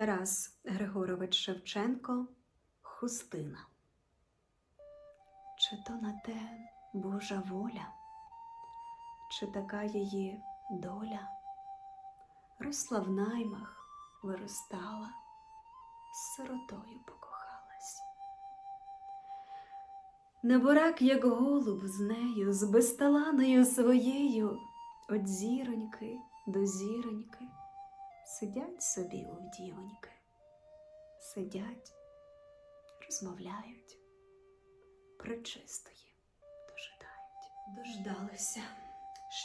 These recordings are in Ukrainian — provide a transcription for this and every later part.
Тарас Григорович Шевченко Хустина. Чи то на те Божа воля, чи така її доля? Росла в наймах, виростала, з сиротою покохалась. Неборак, як голуб з нею, з безталаною своєю, От зіроньки до зіроньки, сидять собі у дівоньки, сидять, розмовляють, причистої дожидають. Дождалися.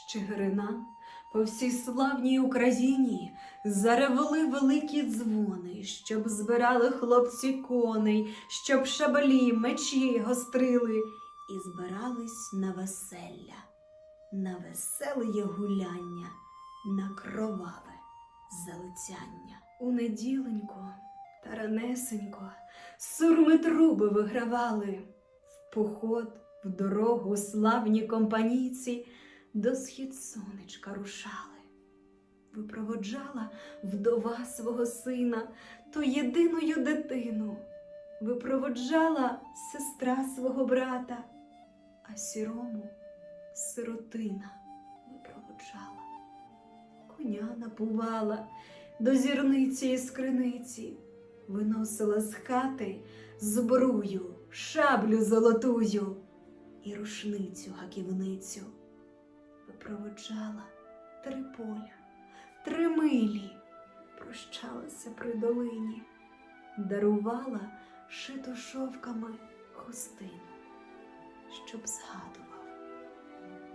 Щегрина по всій славній Україні. Заревли великі дзвони, щоб збирали хлопці коней, щоб шабалі, мечі гострили. І збирались на веселля, на веселе гуляння, на кроваве залицяння. У неділенько та ранесенько сурми труби вигравали в поход, в дорогу славні компанійці до схід сонечка рушали. Випроводжала вдова свого сина, ту єдиною дитину, випроводжала сестра свого брата, а сірому сиротина. Коня напувала до зірниці і скриниці, виносила з хати збрую, шаблю золотую і рушницю гаківницю. Випроводжала три поля, три милі, прощалася при долині, дарувала шиту шовками хустину, щоб згадував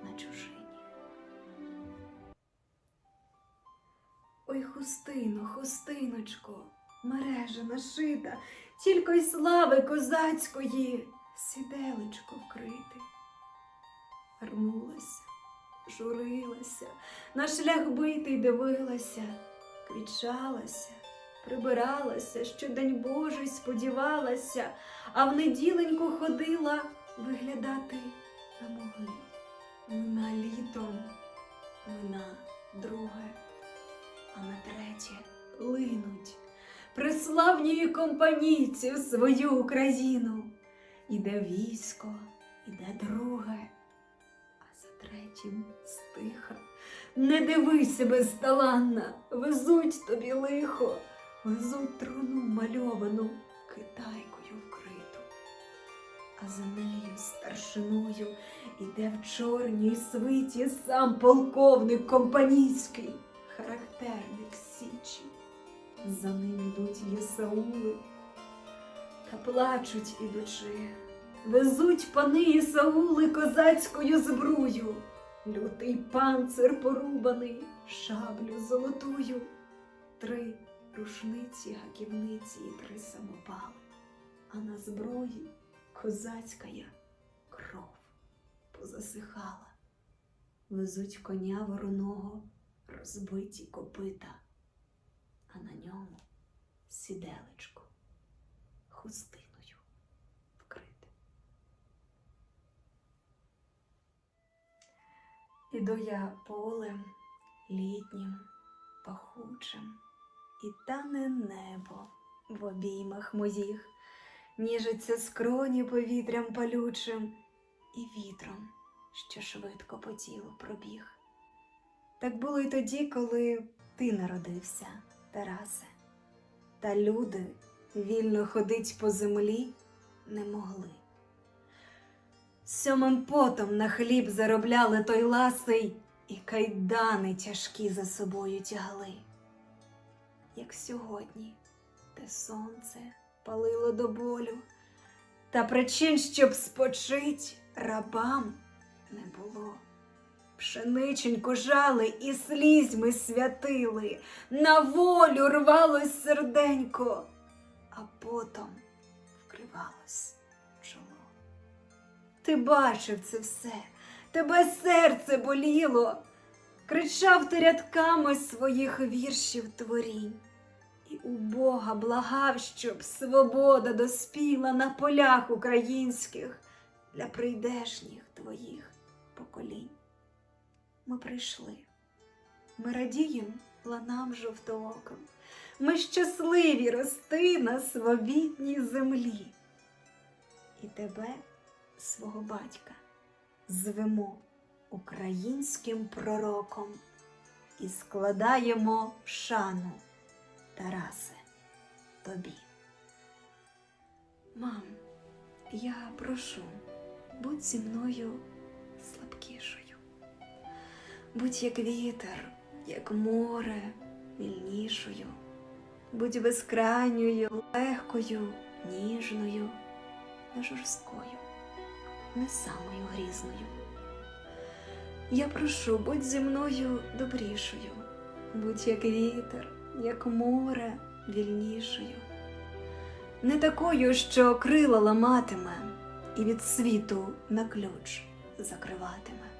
на чужині. Ой, хустино, хустиночко, мережа нашита, тільки й слави козацької, сіделечко вкрити. Вернулася, журилася, на шлях битий дивилася, квічалася, прибиралася, що день Божий сподівалася, а в неділеньку ходила виглядати на могилу. Мина літом, мина друге, а на третє линуть приславнії компанійці в свою Україну. Іде військо, іде друге, а за третім стиха. Не дивися безталанна, везуть тобі лихо, везуть труну мальовану китайкою вкриту. А за нею старшиною іде в чорній свиті сам полковник компанійський, характерник Січі. За ним ідуть Єсаули та плачуть ідучи. Везуть пани Ісаули козацькою збрую, лютий панцир порубаний, шаблю золотую, три рушниці, гаківниці і три самопали, а на зброї козацькая кров позасихала. Везуть коня вороного, розбиті копита, а на ньому сіделечко хустиною вкрите. Іду я полем літнім, пахучим, і тане небо в обіймах моїх, ніжиться скроні повітрям палючим і вітром, що швидко по тілу пробіг. Так було й тоді, коли ти народився, Тарасе, та люди вільно ходить по землі не могли. Сьомим потом на хліб заробляли той ласий, і кайдани тяжкі за собою тягли. Як сьогодні те сонце палило до болю, та причин, щоб спочить рабам не було. Пшениченьку жали і слізьми святили, на волю рвалось серденько, а потом вкривалось чоло. Ти бачив це все, тебе серце боліло, кричав ти рядками своїх віршів творінь, і у Бога благав, щоб свобода доспіла на полях українських для прийдешніх твоїх поколінь. Ми прийшли, ми радієм ланам жовтооком, ми щасливі рости на свобідній землі. І тебе, свого батька, звемо українським пророком і складаємо шану, Тарасе, тобі. Мам, я прошу, будь зі мною слабкішою. Будь як вітер, як море, вільнішою. Будь безкрайньою, легкою, ніжною, не жорсткою, не самою грізною. Я прошу, будь зі мною добрішою, будь як вітер, як море, вільнішою, не такою, що крила ламатиме і від світу на ключ закриватиме.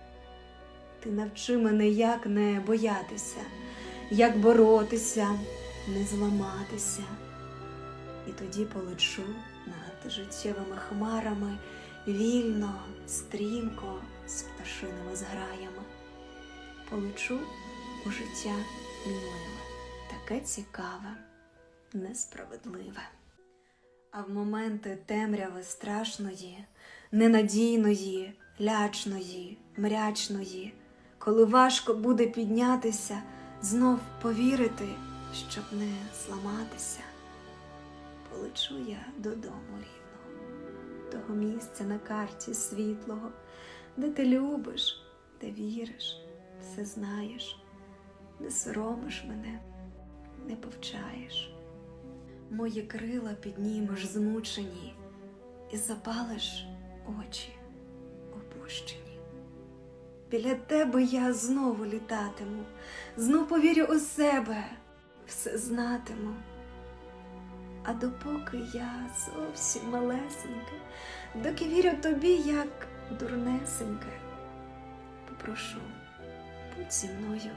Ти навчи мене, як не боятися, як боротися, не зламатися. І тоді полечу над життєвими хмарами вільно, стрімко, з пташиними зграями. Полечу у життя мінливе, таке цікаве, несправедливе. А в моменти темряви страшної, ненадійної, лячної, мрячної, коли важко буде піднятися, знов повірити, щоб не зламатися, полечу я додому рідного, того місця на карті світлого, де ти любиш, де віриш, все знаєш, не соромиш мене, не повчаєш. Мої крила піднімеш змучені і запалиш очі опущені. Біля тебе я знову літатиму, знов повірю у себе, все знатиму. А допоки я зовсім малесенька, доки вірю тобі, як дурнесеньке, попрошу, будь зі мною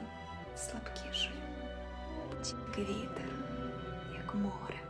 слабкішою, будь як вітер, як море.